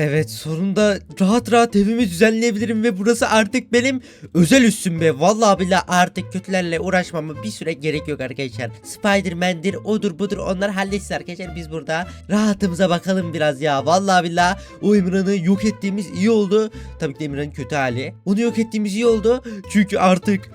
Evet sonunda rahat rahat evimi düzenleyebilirim ve burası artık benim özel üssüm be. Vallahi billahi artık kötülerle uğraşmama bir süre gerek yok arkadaşlar. Spiderman'dir odur budur onlar halletsin arkadaşlar. Biz burada rahatımıza bakalım biraz ya. Vallahi billahi o Emirhan'ı yok ettiğimiz iyi oldu. Tabii ki Emirhan'ın kötü hali. Onu yok ettiğimiz iyi oldu. Çünkü artık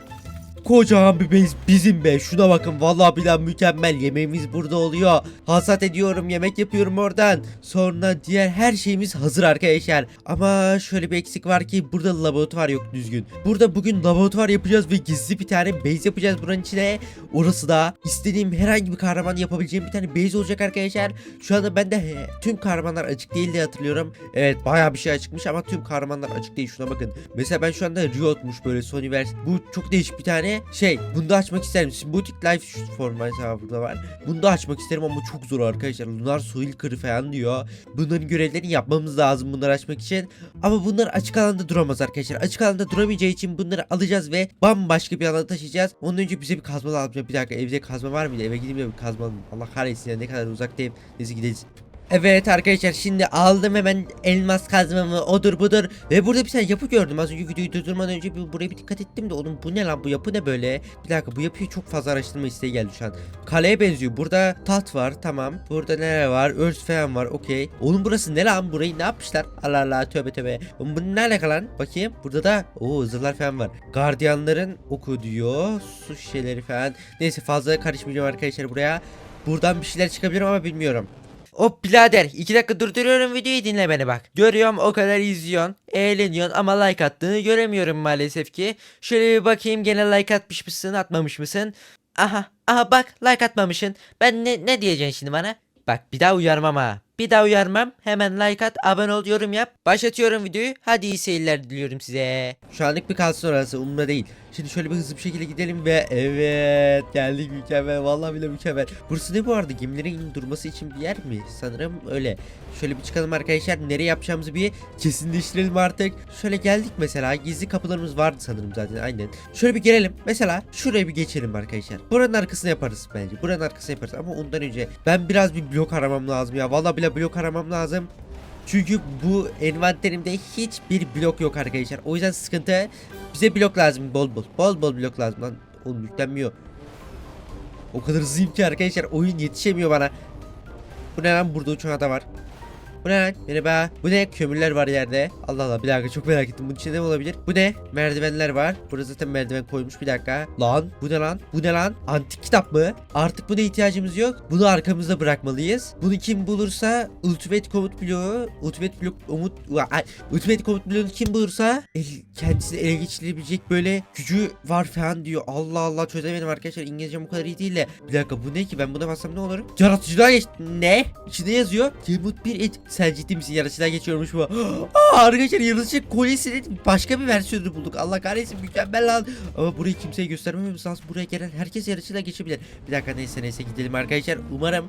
Kocaman bir bez bizim be. Şuna bakın vallahi billahi mükemmel. Yemeğimiz burada oluyor. Hasat ediyorum, yemek yapıyorum oradan. Sonra diğer her şeyimiz hazır arkadaşlar. Ama şöyle bir eksik var ki burada laboratuvar yok düzgün. Burada bugün laboratuvar yapacağız ve gizli bir tane base yapacağız buranın içine. Orası da istediğim herhangi bir kahraman yapabileceğim bir tane base olacak arkadaşlar. Şu anda ben de tüm kahramanlar açık değil diye hatırlıyorum. Evet bayağı bir şey açıkmış ama tüm kahramanlar açık değil. Şuna bakın. Mesela ben şu anda Riot'muş böyle Sonyverse. Bu çok değişik bir tane şey. Bunu da açmak isterim. Symbiotic Life form mesela burada var. Bunu da açmak isterim ama çok zor arkadaşlar. Lunar Soil Kırı falan diyor. Bunların görevlerini yapmamız lazım bunları açmak için. Ama bunlar açık alanda duramaz arkadaşlar. Açık alanda duramayacağı için bunları alacağız ve bambaşka bir alana taşıyacağız. Ondan önce bize bir kazma lazım. Bir dakika evde kazma var mıydı? Eve gideyim de bir kazma. Allah kahretsin ya ne kadar uzaktayım. Neyse gideriz. Evet arkadaşlar şimdi aldım hemen elmas kazmamı odur budur. Ve burada bir tane yapı gördüm. Az önce videoyu durdurmadan önce bir buraya bir dikkat ettim de oğlum bu ne lan bu yapı ne böyle? Bir dakika bu yapıyı çok fazla araştırma isteği geldi şu an. Kaleye benziyor. Burada tat var tamam. Burada neler var? Örs falan var okey. Oğlum burası ne lan? Burayı ne yapmışlar? Allah Allah tövbe tövbe. Bu ne alaka lan? Bakayım. Burada da o zırhlar falan var. Gardiyanların oku diyor. Su şişeleri falan. Neyse fazla karışmayacağım arkadaşlar buraya. Buradan bir şeyler çıkabilir ama bilmiyorum Hop birader iki dakika durduruyorum videoyu dinle beni bak. Görüyorum o kadar izliyorsun, eğleniyorsun ama like attığını göremiyorum maalesef ki. Şöyle bir bakayım gene like atmış mısın atmamış mısın? Aha aha bak like atmamışsın. Ben ne, ne diyeceksin şimdi bana? Bak bir daha uyarmam ha. Bir daha uyarmam. Hemen like at, abone ol, yorum yap. Başlatıyorum videoyu. Hadi iyi seyirler diliyorum size. Şu anlık bir kalsın orası umurumda değil. Şimdi şöyle bir hızlı bir şekilde gidelim ve evet geldik mükemmel vallahi bile mükemmel. Burası ne bu arada gemilerin durması için bir yer mi? Sanırım öyle. Şöyle bir çıkalım arkadaşlar nereye yapacağımızı bir kesinleştirelim artık. Şöyle geldik mesela gizli kapılarımız vardı sanırım zaten aynen. Şöyle bir gelelim mesela şuraya bir geçelim arkadaşlar. Buranın arkasını yaparız bence buranın arkasını yaparız ama ondan önce ben biraz bir blok aramam lazım ya. Vallahi bile blok aramam lazım. Çünkü bu envanterimde hiçbir blok yok arkadaşlar. O yüzden sıkıntı. Bize blok lazım bol bol. Bol bol blok lazım lan. Oğlum yüklenmiyor. O kadar hızlıyım ki arkadaşlar oyun yetişemiyor bana. Bu ne lan burada uçan adam var. Bu ne lan? Merhaba. Bu ne? Kömürler var yerde. Allah Allah bir dakika çok merak ettim. Bunun içinde ne olabilir? Bu ne? Merdivenler var. Burada zaten merdiven koymuş bir dakika. Lan bu ne lan? Bu ne lan? Antik kitap mı? Artık buna ihtiyacımız yok. Bunu arkamızda bırakmalıyız. Bunu kim bulursa Ultimate Komut bloğu Ultimate blok Umut Ultimate Komut bloğunu kim bulursa el, kendisini ele geçirebilecek böyle gücü var falan diyor. Allah Allah çözemedim arkadaşlar. İngilizcem o kadar iyi değil de. Bir dakika bu ne ki? Ben buna bassam ne olur? Yaratıcılığa geç. Ne? İçinde yazıyor. Kemut bir et. Sen ciddi misin? Yaratıcılığa geçiyormuş bu. Aa, arkadaşlar yaratıcı kolyesinin başka bir versiyonunu bulduk. Allah kahretsin mükemmel lan. Ama burayı kimseye göstermememiz lazım. Buraya gelen herkes yaratıcılığa geçebilir. Bir dakika neyse neyse gidelim arkadaşlar. Umarım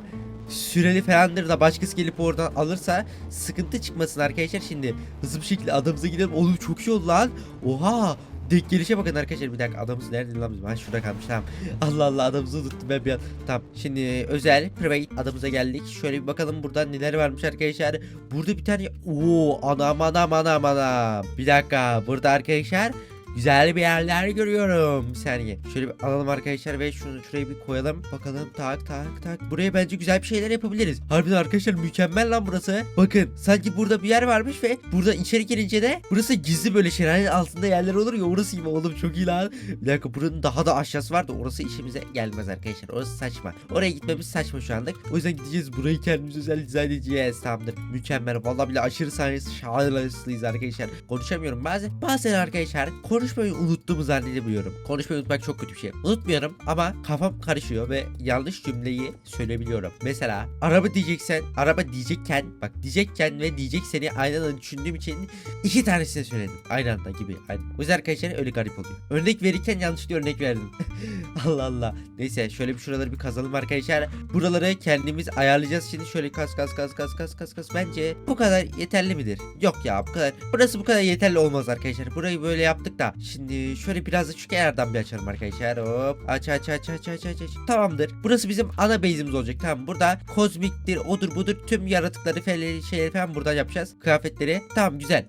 süreli falandır da başkası gelip oradan alırsa sıkıntı çıkmasın arkadaşlar şimdi hızlı bir şekilde adamıza gidelim oğlum çok iyi oldu lan oha Denk gelişe bakın arkadaşlar bir dakika adamımız nerede lan bizim? Ha şurada kalmış tamam. Allah Allah adamımızı unuttum ben bir an. Tamam şimdi özel private adamıza geldik. Şöyle bir bakalım burada neler varmış arkadaşlar. Burada bir tane Oo anam anam anam anam. Bir dakika burada arkadaşlar Güzel bir yerler görüyorum. Bir saniye. Şöyle bir alalım arkadaşlar ve şunu şuraya bir koyalım. Bakalım tak tak tak. Buraya bence güzel bir şeyler yapabiliriz. Harbiden arkadaşlar mükemmel lan burası. Bakın sanki burada bir yer varmış ve burada içeri girince de burası gizli böyle şelalenin altında yerler olur ya orası gibi oğlum çok iyi lan. Bir dakika buranın daha da aşağısı var da orası işimize gelmez arkadaşlar. Orası saçma. Oraya gitmemiz saçma şu anlık. O yüzden gideceğiz burayı kendimiz özel dizayn edeceğiz. Tamamdır. Mükemmel. Vallahi bile aşırı sahnesi şahanelıyız arkadaşlar. Konuşamıyorum bazen. Bazen arkadaşlar konuşmayı unuttuğumu zannedebiliyorum. Konuşmayı unutmak çok kötü bir şey. Unutmuyorum ama kafam karışıyor ve yanlış cümleyi söyleyebiliyorum. Mesela araba diyeceksen, araba diyecekken, bak diyecekken ve diyecek seni aynı anda düşündüğüm için iki tanesini söyledim. Aynı anda gibi. Aynı. O yüzden arkadaşlar öyle garip oluyor. Örnek verirken yanlışlıkla örnek verdim. Allah Allah. Neyse şöyle bir şuraları bir kazalım arkadaşlar. Buraları kendimiz ayarlayacağız. Şimdi şöyle kas kas kas kas kas kas kas. Bence bu kadar yeterli midir? Yok ya bu kadar. Burası bu kadar yeterli olmaz arkadaşlar. Burayı böyle yaptık da Şimdi şöyle biraz da şu kenardan bir açalım arkadaşlar. Hop aç aç aç aç aç aç. aç. Tamamdır. Burası bizim ana base'imiz olacak. Tamam burada kozmiktir odur budur tüm yaratıkları falan şeyleri falan buradan yapacağız. Kıyafetleri. Tamam güzel.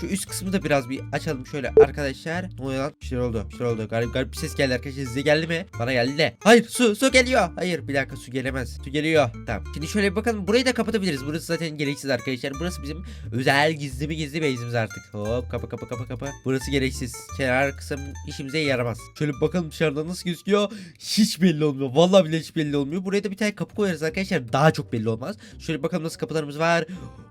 Şu üst kısmı da biraz bir açalım şöyle arkadaşlar. Ne oluyor lan? Bir şeyler oldu. Bir şeyler oldu. Garip garip bir ses geldi arkadaşlar. Size geldi mi? Bana geldi de. Hayır su su geliyor. Hayır bir dakika su gelemez. Su geliyor. Tamam. Şimdi şöyle bir bakalım. Burayı da kapatabiliriz. Burası zaten gereksiz arkadaşlar. Burası bizim özel gizli mi gizli base'imiz artık. Hop kapı kapı kapı kapı. Burası gereksiz. Kenar kısım işimize yaramaz. Şöyle bir bakalım dışarıdan nasıl gözüküyor. Hiç belli olmuyor. Vallahi bile hiç belli olmuyor. Buraya da bir tane kapı koyarız arkadaşlar. Daha çok belli olmaz. Şöyle bakalım nasıl kapılarımız var.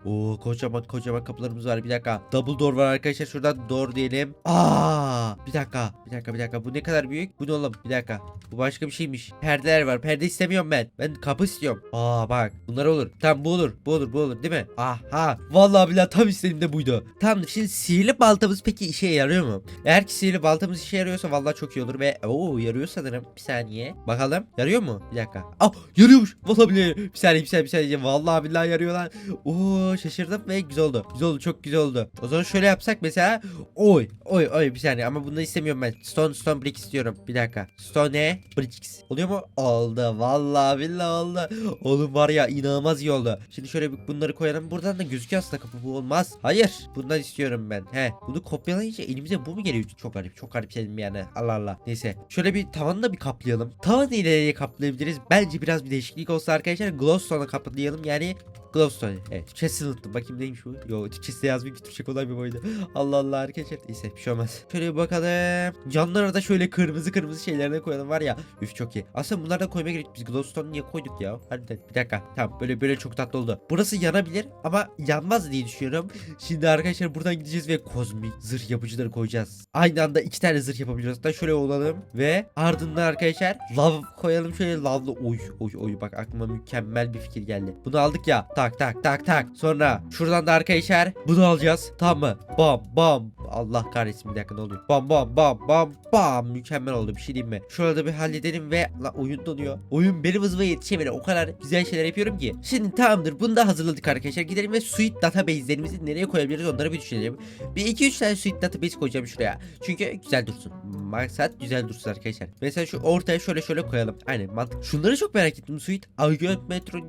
Oo kocaman kocaman kapılarımız var. Bir dakika. Double door var arkadaşlar. Şuradan door diyelim. Aa! Bir dakika. Bir dakika bir dakika. Bu ne kadar büyük? Bu ne oğlum? Bir dakika. Bu başka bir şeymiş. Perdeler var. Perde istemiyorum ben. Ben kapı istiyorum. Aa bak. Bunlar olur. Tamam bu olur. Bu olur. Bu olur değil mi? Aha. Vallahi billahi tam istediğim de buydu. Tamamdır. Şimdi sihirli baltamız peki işe yarıyor mu? Eğer ki sihirli baltamız işe yarıyorsa vallahi çok iyi olur ve oo yarıyor sanırım. Bir saniye. Bakalım. Yarıyor mu? Bir dakika. Aa yarıyormuş. Vallahi billahi. Bir saniye bir saniye bir saniye. Vallahi billahi yarıyor lan. Oo şaşırdım ve güzel oldu. Güzel oldu. Çok güzel oldu. O zaman şöyle yapsak mesela. Oy. Oy oy bir saniye ama bunu istemiyorum ben. Stone stone brick istiyorum. Bir dakika. Stone bricks. Oluyor mu? Oldu. Vallahi billahi oldu. Oğlum var ya inanılmaz iyi oldu. Şimdi şöyle bir bunları koyalım. Buradan da gözüküyor aslında kapı. Bu olmaz. Hayır. Bundan istiyorum ben. He. Bunu kopyalayınca elimize bu mu geliyor? Çok garip. Çok garip senin yani. Allah Allah. Neyse. Şöyle bir tavanı da bir kaplayalım. Tavanı ile kaplayabiliriz. Bence biraz bir değişiklik olsa arkadaşlar. Glowstone'la kaplayalım. Yani Glowstone. Evet. Türkçesini unuttum. Bakayım neymiş bu? Yo Türkçesi yazmayayım ki Türkçe kolay boydu. Allah Allah arkadaşlar. Neyse bir şey olmaz. Şöyle bir bakalım. Camlara da şöyle kırmızı kırmızı şeylerine koyalım var ya. Üf çok iyi. Aslında bunları da koymaya gerek. Biz Glowstone niye koyduk ya? Harbiden. Bir dakika. Tamam böyle böyle çok tatlı oldu. Burası yanabilir ama yanmaz diye düşünüyorum. Şimdi arkadaşlar buradan gideceğiz ve kozmik zırh yapıcıları koyacağız. Aynı anda iki tane zırh yapabiliyoruz. Da şöyle olalım ve ardından arkadaşlar lav koyalım şöyle lavlı oy oy oy bak aklıma mükemmel bir fikir geldi. Bunu aldık ya. Tak tak tak tak. Sonra şuradan da arkadaşlar bunu alacağız. Tamam mı? Bam bam. Allah kahretsin bir dakika ne oluyor? Bam bam bam bam bam. Mükemmel oldu bir şey diyeyim mi? Şurada bir halledelim ve la oyun donuyor. Oyun benim hızıma yetişemiyor. O kadar güzel şeyler yapıyorum ki. Şimdi tamamdır. Bunu da hazırladık arkadaşlar. Gidelim ve suite database'lerimizi nereye koyabiliriz onları bir düşünelim. Bir iki üç tane suite database koyacağım şuraya. Çünkü güzel dursun. Maksat güzel dursun arkadaşlar. Mesela şu ortaya şöyle şöyle koyalım. Aynen mantık. Şunları çok merak ettim. Suite, Argent, Metro,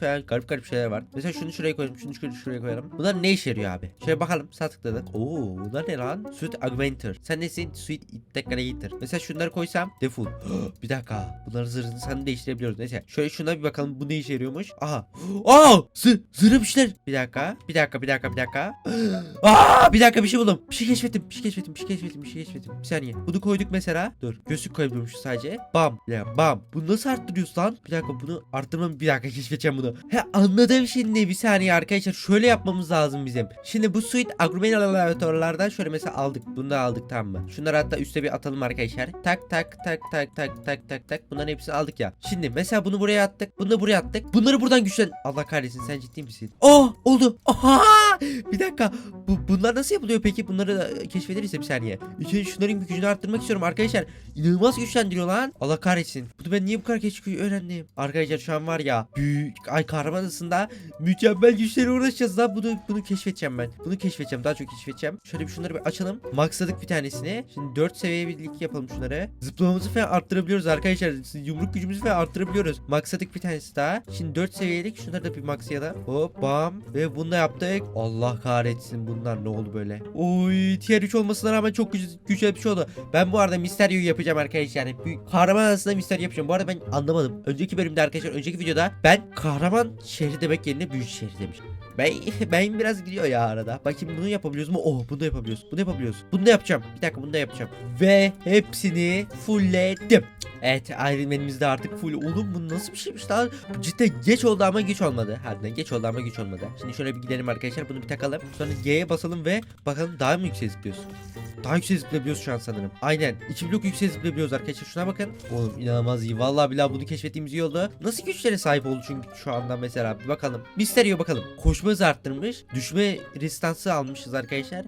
falan garip garip şeyler var. Mesela şunu şuraya koyalım. Şunu şuraya, koyalım. Bunlar ne yarıyor abi? Şöyle bakalım. Sağ tıkladık. Oo bunlar ne lan? Suite Augmenter. Sen nesin? Suite Integrator. Mesela şunları koysam. Default. bir dakika. Bunların zırhını sen değiştirebiliyoruz. Neyse. Şöyle şuna bir bakalım. Bu ne işe yarıyormuş? Aha. Aa! Zı zırhı bir dakika. Bir dakika. Bir dakika. Bir dakika. Aa! Bir dakika bir şey buldum. Bir şey keşfettim. Bir şey keşfettim. Bir şey keşfettim. Bir şey keşfettim. Bir saniye. Bunu koyduk mesela. Dur. Gözlük koyabiliyormuşuz sadece. Bam. Dakika. Bam. Bunu nasıl arttırıyoruz lan? Bir dakika bunu arttırmam. Bir dakika keşfedeceğim bunu. He anladım şimdi. Bir saniye arkadaşlar. Şöyle yapmamız lazım bizim. Şimdi bu suite agromenalatorlardan şöyle mesela aldık. Bunu da aldık tamam mı? Şunları hatta üste bir atalım arkadaşlar. Tak tak tak tak tak tak tak tak. Bunların hepsini aldık ya. Şimdi mesela bunu buraya attık. Bunu da buraya attık. Bunları buradan güçlen. Allah kahretsin sen ciddi misin? Oh oldu. Oha! Bir dakika. Bu, bunlar nasıl yapılıyor peki? Bunları da keşfederiz bir saniye. İçeri şunların gücünü arttırmak istiyorum arkadaşlar. İnanılmaz güçlendiriyor lan. Allah kahretsin. Bunu ben niye bu kadar geç öğrendim? Arkadaşlar şu an var ya. Büyük ay kahraman mükemmel güçlere uğraşacağız lan. Bunu bunu keşfedeceğim ben. Bunu keşfedeceğim. Daha çok keşfedeceğim. Şöyle bir şunları bir açalım. Maxladık bir tanesini. Şimdi 4 seviye birlik yapalım şunları. Zıplamamızı falan arttırabiliyoruz arkadaşlar. Yumruk gücümüzü falan arttırabiliyoruz. Maxladık bir tanesi daha. Şimdi 4 seviyelik şunları da bir maxlayalım. Hop bam. Ve bunu da yaptık. Allah kahretsin bunlar ne oldu böyle. Oy tier 3 olmasına rağmen çok güzel, güzel bir şey oldu. Ben bu arada Mysterio'yu yapacağım arkadaşlar. Yani büyük kahraman arasında Mysterio yapacağım. Bu arada ben anlamadım. Önceki bölümde arkadaşlar önceki videoda ben kahraman şehri demek yerine büyük şehri demişim. Ben, ben biraz gidiyor ya arada. Bakayım bunu yapabiliyoruz mu? Oh bunu da yapabiliyoruz. Bunu yapabiliyoruz. Bunu da yapacağım. Bir dakika bunu da yapacağım. Ve hepsini fullledim. Evet Iron artık full. Oğlum bu nasıl bir şeymiş lan? Cidden geç oldu ama güç olmadı. Harbiden geç oldu ama güç olmadı. Şimdi şöyle bir gidelim arkadaşlar. Bunu bir takalım. Sonra G'ye basalım ve bakalım daha mı yüksek zıplıyoruz? Daha yüksek zıplayabiliyoruz şu an sanırım. Aynen. 2 blok yüksek zıplayabiliyoruz arkadaşlar. Şuna bakın. Oğlum inanılmaz iyi. Vallahi billahi bunu keşfettiğimiz iyi oldu. Nasıl güçlere sahip oldu çünkü şu anda mesela. Bir bakalım. Mysterio bakalım. Koşma hızı arttırmış. Düşme restansı almışız arkadaşlar.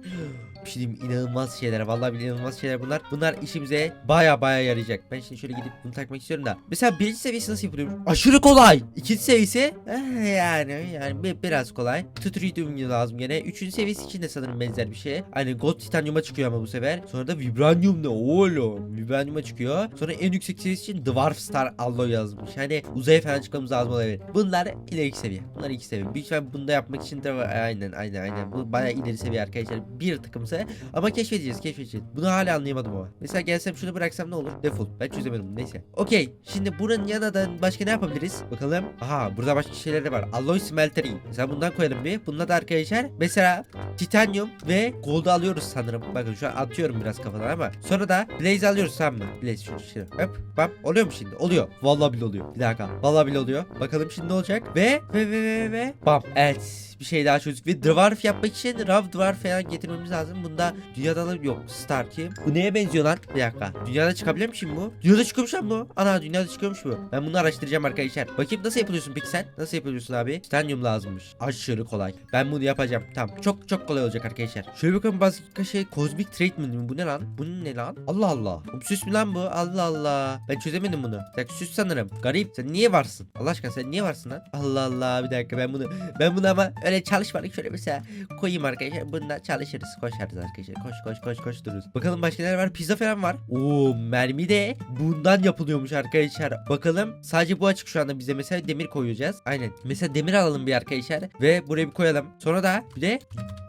Bir şey diyeyim inanılmaz şeyler. Vallahi inanılmaz şeyler bunlar. Bunlar işimize baya baya yarayacak. Ben şimdi şöyle gidip bunu takmak istiyorum da. Mesela birinci seviyesi nasıl yapılıyor? Aşırı kolay. İkinci seviyesi eh, yani yani bi- biraz kolay. Tutorium lazım gene. Üçüncü seviyesi için de sanırım benzer bir şey. Hani gold titanyuma çıkıyor ama bu sefer. Sonra da vibranium ne oğlum? Vibraniuma çıkıyor. Sonra en yüksek seviyesi için dwarf star alloy yazmış. Hani uzaya falan çıkmamız lazım olabilir. Bunlar ileriki seviye. Bunlar iki seviye. Büyük ihtimal bunda yapmak için de aynen aynen aynen. Bu bayağı ileri seviye arkadaşlar. Bir takımsa ama keşfedeceğiz keşfedeceğiz. Bunu hala anlayamadım ama. Mesela gelsem şunu bıraksam ne olur? Default. Ben çözemedim neyse. Okey. Şimdi buranın yanına da başka ne yapabiliriz? Bakalım. Aha burada başka şeyler de var. Alloy smeltery. Mesela bundan koyalım bir. Bunda da arkadaşlar mesela titanyum ve gold'u alıyoruz sanırım. Bakın şu an atıyorum biraz kafadan ama. Sonra da blaze alıyoruz tamam mı? Blaze şu şu. Hop bam. Oluyor mu şimdi? Oluyor. Vallahi bile oluyor. Bir dakika. Vallahi bile oluyor. Bakalım şimdi ne olacak? Ve ve ve ve ve. Bam. Evet. Bir şey daha çözdük. Ve dwarf yapmak için rav dwarf falan getirmemiz lazım. Bunda dünyada da yok. Star kim? Bu neye benziyor lan? Bir dakika. Dünyada çıkabilir mi şimdi bu? Dünyada çıkıyormuş lan bu. Ana dünyada çıkıyormuş bu. Ben bunu araştıracağım arkadaşlar. Bakayım nasıl yapıyorsun peki sen? Nasıl yapıyorsun abi? Titanium lazımmış. Aşırı kolay. Ben bunu yapacağım. Tamam. Çok çok kolay olacak arkadaşlar. Şöyle bakalım başka şey. Cosmic Treatment mi? Bu ne lan? Bu ne lan? Allah Allah. Oğlum süs mü lan bu? Allah Allah. Ben çözemedim bunu. Dakika süs sanırım. Garip. Sen niye varsın? Allah aşkına sen niye varsın lan? Allah Allah. Bir dakika ben bunu ben bunu ama öyle çalışmadık. Şöyle mesela koyayım arkadaşlar. Bunda çalışırız. Koşarız arkadaşlar. Koş koş koş koş dururuz. Bakalım başka neler var? Pizza falan var. Oo mermi de bundan yapılıyormuş arkadaşlar. Bakalım sadece bu açık şu anda bize mesela demir koyacağız. Aynen. Mesela demir alalım bir arkadaşlar ve buraya bir koyalım. Sonra da bir de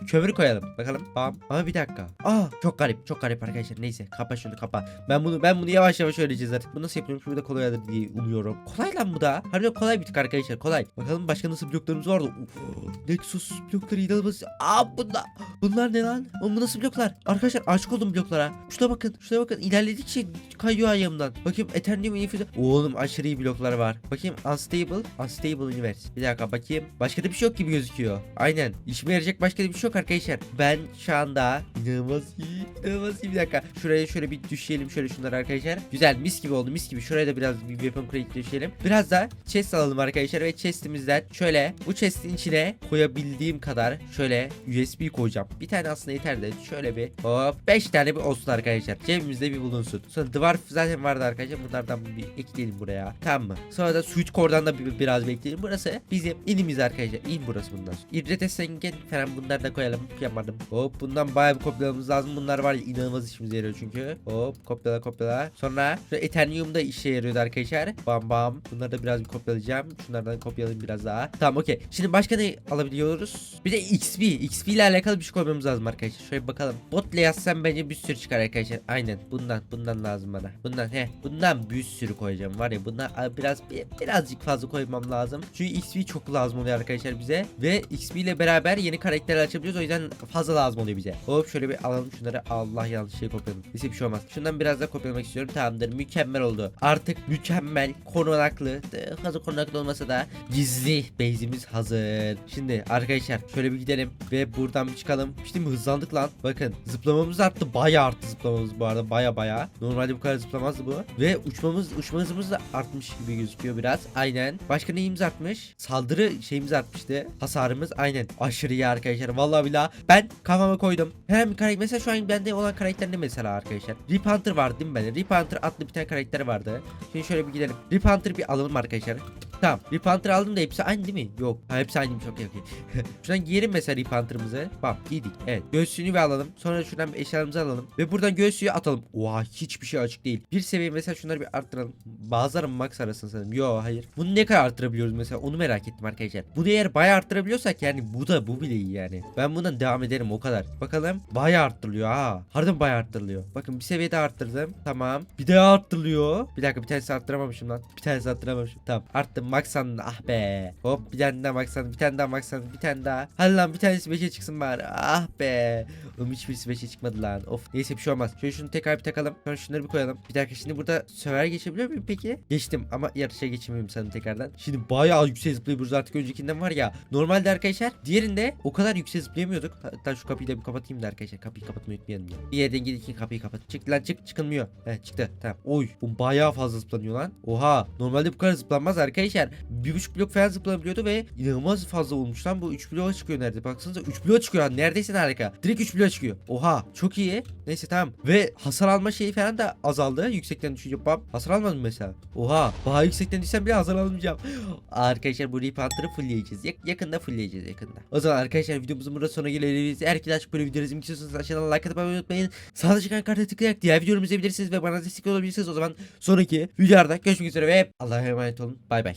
kömür koyalım. Bakalım. Bam. Ama bir dakika. Aa çok garip. Çok garip arkadaşlar. Neyse kapa şunu kapa. Ben bunu ben bunu yavaş yavaş öğreneceğiz artık. Bu nasıl yapılıyormuş? Bu da kolay olur diye umuyorum. Kolay lan bu da. Harbiden kolay bir tık arkadaşlar. Kolay. Bakalım başka nasıl bloklarımız vardı. Uf, Nexus blokları inanılmaz. Aa bunlar. Bunlar ne lan? Oğlum bu nasıl bloklar? Arkadaşlar aşık oldum bloklara. Şuna bakın. Şuna bakın. İlerledikçe kayıyor ayağımdan. Bakayım Eternium Infinite. Oğlum aşırı iyi bloklar var. Bakayım Unstable. Unstable Universe. Bir dakika bakayım. Başka da bir şey yok gibi gözüküyor. Aynen. İşime yarayacak başka da bir şey yok arkadaşlar. Ben şu anda inanılmaz iyi. İnanılmaz iyi bir dakika. Şuraya şöyle bir düşelim şöyle şunları arkadaşlar. Güzel mis gibi oldu mis gibi. Şuraya da biraz bir weapon crate düşelim. Biraz da chest alalım arkadaşlar ve chestimizden şöyle bu chestin içine koyabildiğim kadar şöyle USB koyacağım. Bir tane aslında yeter de şöyle bir hop 5 tane bir olsun arkadaşlar. Cebimizde bir bulunsun. Sonra dwarf zaten vardı arkadaşlar. Bunlardan bir ekleyelim buraya. Tamam mı? Sonra da suit core'dan da bir, biraz bekleyelim. Burası bizim inimiz arkadaşlar. İn burası bundan. İbrete sengen falan bunları da koyalım. Yapmadım. Hop bundan bayağı bir kopyalamamız lazım. Bunlar var ya inanılmaz işimize yarıyor çünkü. Hop kopyala kopyala. Sonra şu Eternium da işe yarıyordu arkadaşlar. Bam bam. Bunları da biraz bir kopyalayacağım. Şunlardan kopyalayayım biraz daha. Tamam okey. Şimdi başka ne alabiliyoruz? Bir de XP. XP ile alakalı bir şey koymamız lazım arkadaşlar. Şöyle bakalım. Botla yazsam bence bir sürü çıkar arkadaşlar. Aynen. Bundan. Bundan lazım bana. Bundan he. Bundan bir sürü koyacağım. Var ya bundan biraz bir, birazcık fazla koymam lazım. Çünkü XP çok lazım oluyor arkadaşlar bize. Ve XP ile beraber yeni karakterler açabiliyoruz. O yüzden fazla lazım oluyor bize. Hop şöyle bir alalım şunları. Allah yanlış şey kopyaladım. Neyse bir şey olmaz. Şundan biraz daha kopyalamak istiyorum. Tamamdır. Mükemmel oldu. Artık mükemmel korunaklı. e, Fazla korunaklı olmasa da gizli base'imiz hazır. Şimdi arkadaşlar şöyle bir gidelim ve buradan bir çıkalım. İşte mi hızlandık lan. Bakın zıplamamız arttı. Bayağı arttı zıplamamız bu arada. Baya baya. Normalde bu kadar zıplamazdı bu. Ve uçmamız uçma da artmış gibi gözüküyor biraz. Aynen. Başka neyimiz artmış? Saldırı şeyimiz artmıştı. Hasarımız aynen. Aşırı iyi arkadaşlar. Vallahi billahi ben kafama koydum. Her bir karakter mesela şu an bende olan karakter ne mesela arkadaşlar? Rip Hunter vardı değil mi bende? Rip Hunter adlı bir tane karakter vardı. Şimdi şöyle bir gidelim. Rip Hunter bir alalım arkadaşlar. Tamam. Rip Hunter aldım da hepsi aynı değil mi? Yok. Ha, hepsi aynıymış. Okey okey. şuradan giyelim mesela Rip Hunter'ımızı. Bak giydik. Evet. Göğsünü bir alalım. Sonra şuradan eşyalarımızı alalım. Ve buradan göğsüyü atalım. Oha hiçbir şey açık değil. Bir seviye mesela şunları bir arttıralım. Bazıları max arasın sanırım. Yo hayır. Bunu ne kadar arttırabiliyoruz mesela onu merak ettim arkadaşlar. Bunu eğer bayağı arttırabiliyorsak yani bu da bu bile iyi yani. Ben bundan devam ederim o kadar. Bakalım. Bayağı arttırılıyor ha. Harbiden bayağı arttırılıyor. Bakın bir seviyede arttırdım. Tamam. Bir daha arttırılıyor. Bir dakika bir tanesi arttıramamışım lan. Bir tanesi arttıramamışım. Tamam. Arttım. Max sandım. Ah be. Hop bir tane daha max sandım. Bir tane daha max sandım. Bir tane daha. Hadi lan bir tanesi 5'e çıksın bari. Ah be. Oğlum hiçbirisi 5'e çıkmadı lan. Of. Neyse bir şey olmaz. Şöyle şunu tekrar bir takalım. Sonra şunları bir koyalım. Bir dakika şimdi burada söver geçebiliyor muyum peki? Geçtim ama yarışa geçemiyorum sanırım tekrardan. Şimdi bayağı yüksek zıplayabiliyoruz artık öncekinden var ya. Normalde arkadaşlar diğerinde o kadar yüksek zıplayamıyorduk. Hatta şu kapıyı da bir kapatayım da arkadaşlar. Kapıyı kapatmayı unutmayalım ya. Bir yerden gidin kapıyı kapat. Çık lan çık çıkılmıyor. He çıktı. Tamam. Oy. Bu bayağı fazla zıplanıyor lan. Oha. Normalde bu kadar zıplanmaz arkadaşlar. Arkadaşlar. Bir buçuk blok falan zıplanabiliyordu ve inanılmaz fazla olmuş lan bu 3 bloğa çıkıyor nerede baksanıza 3 bloğa çıkıyor lan neredeyse harika. Direkt 3 bloğa çıkıyor. Oha çok iyi. Neyse tamam. Ve hasar alma şeyi falan da azaldı. Yüksekten düşünce bam. Hasar almadım mesela. Oha. Daha yüksekten düşsem bile hasar almayacağım. Arkadaşlar bu Reap Hunter'ı fullleyeceğiz. Yak- yakında fullleyeceğiz yakında. O zaman arkadaşlar videomuzun burada sonuna ki daha çok böyle videoları izlemek istiyorsanız aşağıdan like olmayı unutmayın. Sağda çıkan kartı tıklayarak diğer videolarımı izleyebilirsiniz ve bana destek olabilirsiniz. O zaman sonraki videolarda görüşmek üzere ve Allah'a emanet olun. Bay bay.